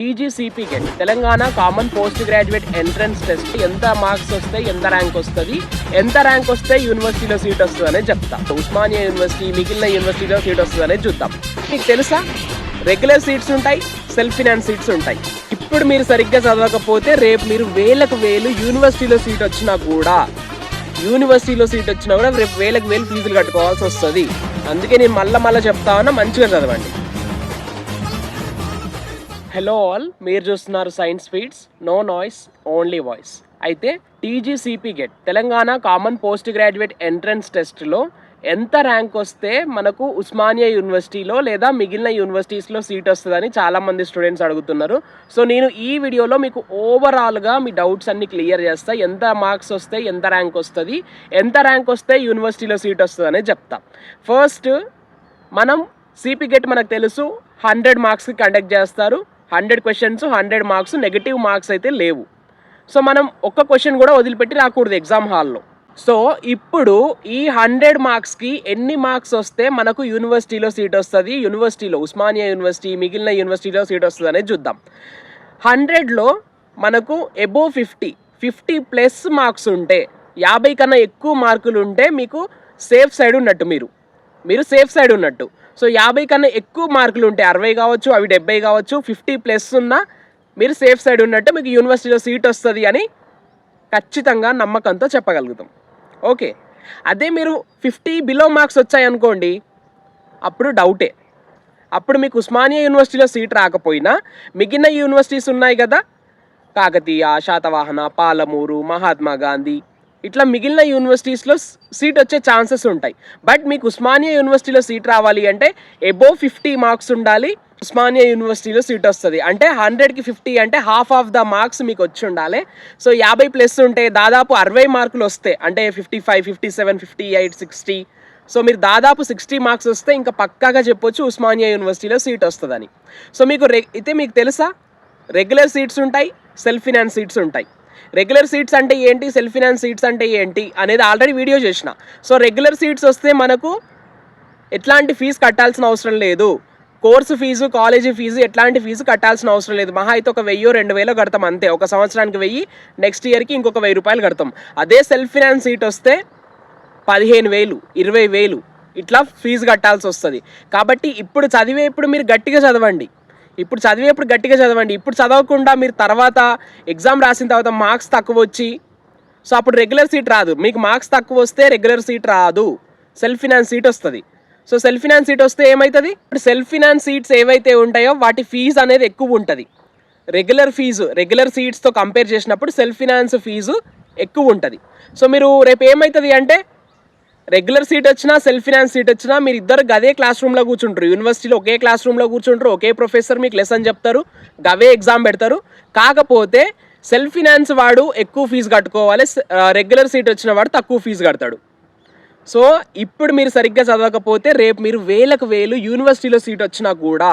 TGCP GET Telangana common post graduate entrance test ఎంత marks వస్తే ఎంత ర్యాంక్ వస్తుంది ఎంత ర్యాంక్ వస్తే యూనివర్సిటీలో సీట్ వస్తుంది అనేది చెప్తా. ఉస్మానియా యూనివర్సిటీ మిగిలిన యూనివర్సిటీలో సీట్ వస్తుంది అనేది చూద్దాం. మీకు తెలుసా? రెగ్యులర్ సీట్స్ ఉంటాయి సెల్ఫ్ ఫినాన్స్ సీట్స్ ఉంటాయి. ఇప్పుడు మీరు సరిగ్గా చదవకపోతే రేపు మీరు వేలకు వేలు యూనివర్సిటీలో సీట్ వచ్చినా కూడా యూనివర్సిటీలో సీట్ వచ్చినా కూడా రేపు వేలకు వేలు ఫీజులు కట్టుకోవాల్సి వస్తుంది. అందుకే నేను మళ్ళీ మళ్ళీ చెప్తా ఉన్నా మంచిగా చదవండి. హలో ఆల్ మీరు చూస్తున్నారు science feeds no noise only voice అయితే TGCP GET Telangana common post graduate entrance టెస్ట్లో ఎంత ర్యాంక్ వస్తే మనకు ఉస్మానియా యూనివర్సిటీలో లేదా మిగిలిన యూనివర్సిటీస్లో సీట్ వస్తుందని చాలామంది స్టూడెంట్స్ అడుగుతున్నారు. సో నేను ఈ వీడియోలో మీకు ఓవరాల్గా మీ డౌట్స్ అన్ని క్లియర్ చేస్తా. ఎంత మార్క్స్ వస్తే ఎంత ర్యాంక్ వస్తుంది ఎంత ర్యాంక్ వస్తే యూనివర్సిటీలో సీట్ వస్తుందని చెప్తా. ఫస్ట్ మనం సిపి గెట్ మనకు తెలుసు హండ్రెడ్ మార్క్స్కి కండక్ట్ చేస్తారు. Hundred questions hundred marks negative marks అయితే లేవు. సో మనం ఒక్క క్వశ్చన్ కూడా వదిలిపెట్టి రాకూడదు ఎగ్జామ్ హాల్లో సో ఇప్పుడు ఈ హండ్రెడ్ మార్క్స్కి ఎన్ని మార్క్స్ వస్తే మనకు యూనివర్సిటీలో సీట్ వస్తుంది? యూనివర్సిటీలో ఉస్మానియా యూనివర్సిటీ మిగిలిన యూనివర్సిటీలో సీట్ వస్తుంది అనేది చూద్దాం. హండ్రెడ్లో మనకు above fifty fifty plus marks ఉంటే యాభై కన్నా ఎక్కువ మార్కులు ఉంటే మీకు సేఫ్ సైడ్ ఉన్నట్టు మీరు. మీరు సేఫ్ సైడ్ ఉన్నట్టు. సో యాభై కన్నా ఎక్కువ మార్కులు ఉంటాయి అరవై కావచ్చు అవి డెబ్బై కావచ్చు ఫిఫ్టీ ప్లస్ ఉన్నా మీరు సేఫ్ సైడ్ ఉన్నట్టు మీకు యూనివర్సిటీలో సీట్ వస్తుంది అని ఖచ్చితంగా నమ్మకంతో చెప్పగలుగుతాం. ఓకే. అదే మీరు ఫిఫ్టీ బిలో మార్క్స్ వచ్చాయనుకోండి అప్పుడు డౌటే. అప్పుడు మీకు ఉస్మానియా యూనివర్సిటీలో సీట్ రాకపోయినా మిగిలిన యూనివర్సిటీస్ ఉన్నాయి కదా కాకతీయ శాతవాహన పాలమూరు మహాత్మా గాంధీ ఇట్లా మిగిలిన యూనివర్సిటీస్లో సీట్ వచ్చే ఛాన్సెస్ ఉంటాయి. బట్ మీకు ఉస్మానియా యూనివర్సిటీలో సీట్ రావాలి అంటే ఎబో ఫిఫ్టీ మార్క్స్ ఉండాలి ఉస్మానియా యూనివర్సిటీలో సీట్ వస్తుంది. అంటే హండ్రెడ్కి ఫిఫ్టీ అంటే హాఫ్ ఆఫ్ ద మార్క్స్ మీకు వచ్చి ఉండాలి. సో యాభై ప్లస్ ఉంటే దాదాపు అరవై మార్కులు వస్తే అంటే fifty five fifty seven fifty eight sixty so మీరు దాదాపు సిక్స్టీ మార్క్స్ వస్తే ఇంకా పక్కాగా చెప్పొచ్చు ఉస్మానియా యూనివర్సిటీలో సీట్ వస్తుందని. సో మీకు రె అయితే మీకు తెలుసా? రెగ్యులర్ సీట్స్ ఉంటాయి సెల్ఫ్ ఫినాన్స్ సీట్స్ ఉంటాయి. రెగ్యులర్ సీట్స్ అంటే ఏంటి? సెల్ఫ్ ఫినాన్స్ సీట్స్ అంటే ఏంటి? అనేది ఆల్రెడీ వీడియో చేసిన. సో రెగ్యులర్ సీట్స్ వస్తే మనకు ఎట్లాంటి ఫీజు కట్టాల్సిన అవసరం లేదు. కోర్సు ఫీజు కాలేజీ ఫీజు ఎట్లాంటి ఫీజు కట్టాల్సిన అవసరం లేదు. మహా అయితే ఒక వెయ్యో రెండు వేలో కడతాం అంతే. ఒక సంవత్సరానికి వెయ్యి నెక్స్ట్ ఇయర్కి ఇంకొక వెయ్యి రూపాయలు కడతాం. అదే సెల్ఫ్ ఫినాన్స్ సీట్ వస్తే పదిహేను వేలు ఇరవై వేలు ఇట్లా ఫీజు కట్టాల్సి వస్తుంది. కాబట్టి ఇప్పుడు చదివే ఇప్పుడు మీరు గట్టిగా చదవండి. ఇప్పుడు చదివేప్పుడు గట్టిగా చదవండి. ఇప్పుడు చదవకుండా మీరు తర్వాత ఎగ్జామ్ రాసిన తర్వాత మార్క్స్ తక్కువ వచ్చి సో అప్పుడు రెగ్యులర్ సీట్ రాదు. మీకు మార్క్స్ తక్కువ వస్తే రెగ్యులర్ సీట్ రాదు. సెల్ఫ్ ఫినాన్స్ సీట్ వస్తుంది. సో సెల్ఫ్ ఫినాన్స్ సీట్ వస్తే ఏమవుతుంది ఇప్పుడు సెల్ఫ్ ఫినాన్స్ సీట్స్ ఏవైతే ఉంటాయో వాటి ఫీజు అనేది ఎక్కువ ఉంటుంది. రెగ్యులర్ ఫీజు రెగ్యులర్ సీట్స్తో కంపేర్ చేసినప్పుడు సెల్ఫ్ ఫినాన్స్ ఫీజు ఎక్కువ ఉంటుంది. సో మీరు రేపు ఏమవుతుంది అంటే రెగ్యులర్ సీట్ వచ్చినా సెల్ఫ్ ఫినాన్స్ సీట్ వచ్చినా మీరు ఇద్దరు అదే క్లాస్ రూమ్లో కూర్చుంటారు. యూనివర్సిటీలో ఒకే క్లాస్ రూమ్లో కూర్చుంటారు. ఒకే ప్రొఫెసర్ మీకు లెసన్ చెప్తారు. గవే ఎగ్జామ్ పెడతారు. కాకపోతే సెల్ఫ్ ఫినాన్స్ వాడు ఎక్కువ ఫీజు కట్టుకోవాలి. రెగ్యులర్ సీట్ వచ్చిన వాడు తక్కువ ఫీజు కడతాడు. సో ఇప్పుడు మీరు సరిగ్గా చదవకపోతే రేపు మీరు వేలకు వేలు యూనివర్సిటీలో సీట్ వచ్చినా కూడా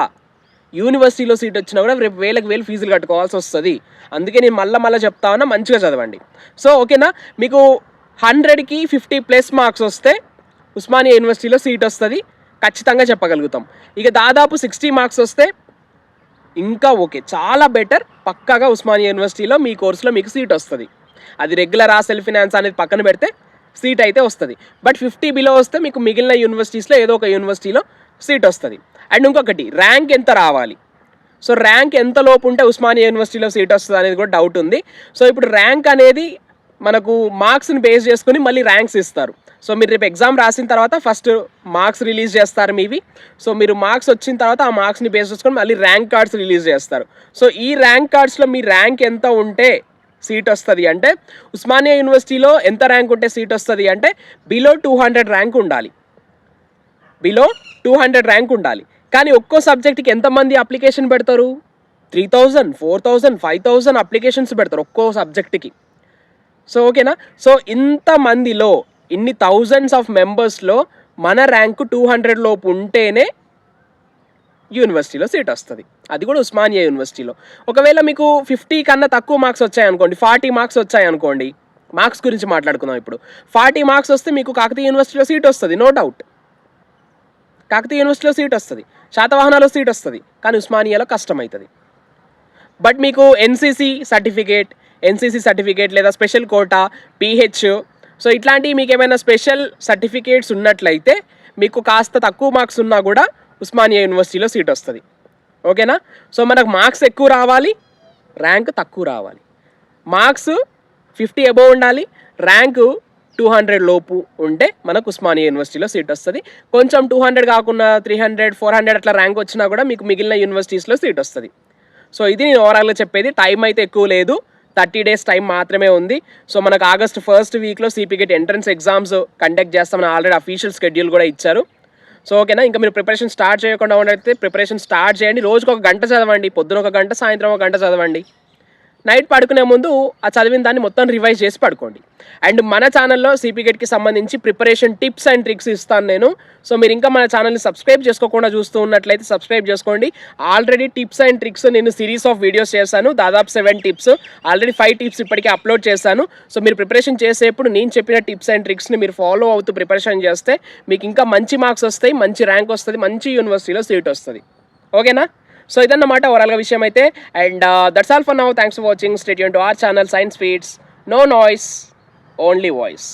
యూనివర్సిటీలో సీట్ వచ్చినా కూడా రేపు వేలకు వేలు ఫీజులు కట్టుకోవాల్సి వస్తుంది. అందుకే నేను మళ్ళీ మళ్ళీ చెప్తా ఉన్నా మంచిగా చదవండి. సో ఓకేనా మీకు హండ్రెడ్కి ఫిఫ్టీ ప్లస్ మార్క్స్ వస్తే ఉస్మానియా యూనివర్సిటీలో సీట్ వస్తుంది. ఖచ్చితంగా చెప్పగలుగుతాం. ఇక దాదాపు సిక్స్టీ మార్క్స్ వస్తే ఇంకా ఓకే. చాలా బెటర్ పక్కాగా ఉస్మానియా యూనివర్సిటీలో మీ కోర్సులో మీకు సీట్ వస్తుంది. అది రెగ్యులర్ ఆ సెల్ఫ్ ఫినాన్స్ అనేది పక్కన పెడితే సీట్ అయితే వస్తుంది. బట్ ఫిఫ్టీ బిలో వస్తే మీకు మిగిలిన యూనివర్సిటీస్లో ఏదో ఒక యూనివర్సిటీలో సీట్ వస్తుంది. అండ్ ఇంకొకటి ర్యాంక్ ఎంత రావాలి? సో ర్యాంక్ ఎంత లోపు ఉంటే ఉస్మానియా యూనివర్సిటీలో సీట్ వస్తుంది అనేది కూడా డౌట్ ఉంది. సో ఇప్పుడు ర్యాంక్ అనేది మనకు మార్క్స్ని బేస్ చేసుకుని మళ్ళీ ర్యాంక్స్ ఇస్తారు. సో మీరు రేపు ఎగ్జామ్ రాసిన తర్వాత ఫస్ట్ మార్క్స్ రిలీజ్ చేస్తారు మీవి. సో మీరు మార్క్స్ వచ్చిన తర్వాత ఆ మార్క్స్ని బేస్ చేసుకొని మళ్ళీ ర్యాంక్ కార్డ్స్ రిలీజ్ చేస్తారు. సో ఈ ర్యాంక్ కార్డ్స్లో మీ ర్యాంక్ ఎంత ఉంటే సీట్ వస్తుంది అంటే ఉస్మానియా యూనివర్సిటీలో ఎంత ర్యాంక్ ఉంటే సీట్ వస్తుంది అంటే బిలో టూ హండ్రెడ్ ర్యాంక్ ఉండాలి. బిలో టూ హండ్రెడ్ ర్యాంక్ ఉండాలి. కానీ ఒక్కో సబ్జెక్ట్కి ఎంతమంది అప్లికేషన్ పెడతారు? Three thousand four thousand five thousand applications పెడతారు ఒక్కో సబ్జెక్ట్కి. సో ఓకేనా సో ఇంతమందిలో ఇన్ని థౌజండ్స్ ఆఫ్ మెంబర్స్లో మన ర్యాంకు టూ హండ్రెడ్ లోపు ఉంటేనే యూనివర్సిటీలో సీట్ వస్తుంది. అది కూడా ఉస్మానియా యూనివర్సిటీలో ఒకవేళ మీకు ఫిఫ్టీ కన్నా తక్కువ మార్క్స్ వచ్చాయనుకోండి ఫార్టీ మార్క్స్ వచ్చాయనుకోండి మార్క్స్ గురించి మాట్లాడుకుందాం ఇప్పుడు. ఫార్టీ మార్క్స్ వస్తే మీకు కాకతీయ యూనివర్సిటీలో సీట్ వస్తుంది నో డౌట్ కాకతీయ యూనివర్సిటీలో సీట్ వస్తుంది శాతవాహనాలో సీట్ వస్తుంది కానీ ఉస్మానియాలో కష్టమవుతుంది. బట్ మీకు ఎన్సీసీ సర్టిఫికేట్ ఎన్సీసీ సర్టిఫికేట్ లేదా స్పెషల్ కోటా పీహెచ్ సో ఇట్లాంటివి మీకు ఏమైనా స్పెషల్ సర్టిఫికేట్స్ ఉన్నట్లయితే మీకు కాస్త తక్కువ మార్క్స్ ఉన్నా కూడా ఉస్మానియా యూనివర్సిటీలో సీట్ వస్తుంది. ఓకేనా? సో మనకు మార్క్స్ ఎక్కువ రావాలి ర్యాంక్ తక్కువ రావాలి. మార్క్స్ ఫిఫ్టీ అబోవ్ ఉండాలి ర్యాంకు టూ హండ్రెడ్ లోపు ఉంటే మనకు ఉస్మానియా యూనివర్సిటీలో సీట్ వస్తుంది. కొంచెం టూ హండ్రెడ్ కాకుండా త్రీ హండ్రెడ్ ఫోర్ హండ్రెడ్ అట్లా ర్యాంక్ వచ్చినా కూడా మీకు మిగిలిన యూనివర్సిటీస్లో సీట్ వస్తుంది. సో ఇది నేను ఓవరాల్గా చెప్పేది. టైం అయితే ఎక్కువ లేదు. థర్టీ డేస్ టైం మాత్రమే ఉంది. సో మనకు ఆగస్ట్ ఫస్ట్ వీక్లో సిపిగేట్ ఎంట్రన్స్ ఎగ్జామ్స్ కండక్ట్ చేస్తామని ఆల్రెడీ అఫీషియల్ షెడ్యూల్ కూడా ఇచ్చారు. సో ఓకేనా? ఇంకా మీరు ప్రిపరేషన్ స్టార్ట్ చేయకుండా ఉండైతే ప్రిపరేషన్ స్టార్ట్ చేయండి. రోజుకు ఒక గంట చదవండి. పొద్దున ఒక గంట సాయంత్రం ఒక గంట చదవండి. నైట్ పడుకునే ముందు ఆ చదివిన దాన్ని మొత్తం రివైజ్ చేసి పడుకోండి. అండ్ మన ఛానల్లో సిపిగెట్కి సంబంధించి ప్రిపరేషన్ టిప్స్ అండ్ ట్రిక్స్ ఇస్తాను నేను. సో మీరు ఇంకా మన ఛానల్ని సబ్స్క్రైబ్ చేసుకోకుండా చూస్తూ ఉన్నట్లయితే సబ్స్క్రైబ్ చేసుకోండి. ఆల్రెడీ టిప్స్ అండ్ ట్రిక్స్ నేను సిరీస్ ఆఫ్ వీడియోస్ చేశాను. దాదాపు seven tips. Already five tips ఇప్పటికే అప్లోడ్ చేశాను. సో మీరు ప్రిపరేషన్ చేసేప్పుడు నేను చెప్పిన టిప్స్ అండ్ ట్రిక్స్ని మీరు ఫాలో అవుతూ ప్రిపరేషన్ చేస్తే మీకు ఇంకా మంచి మార్క్స్ వస్తాయి మంచి ర్యాంక్ వస్తుంది మంచి యూనివర్సిటీలో సీట్ వస్తుంది. ఓకేనా? సో ఇదన్నమాట ఓవరాల్గా విషయం అయితే and that's all for now thanks for watching stay tuned to our channel science feeds no noise only voice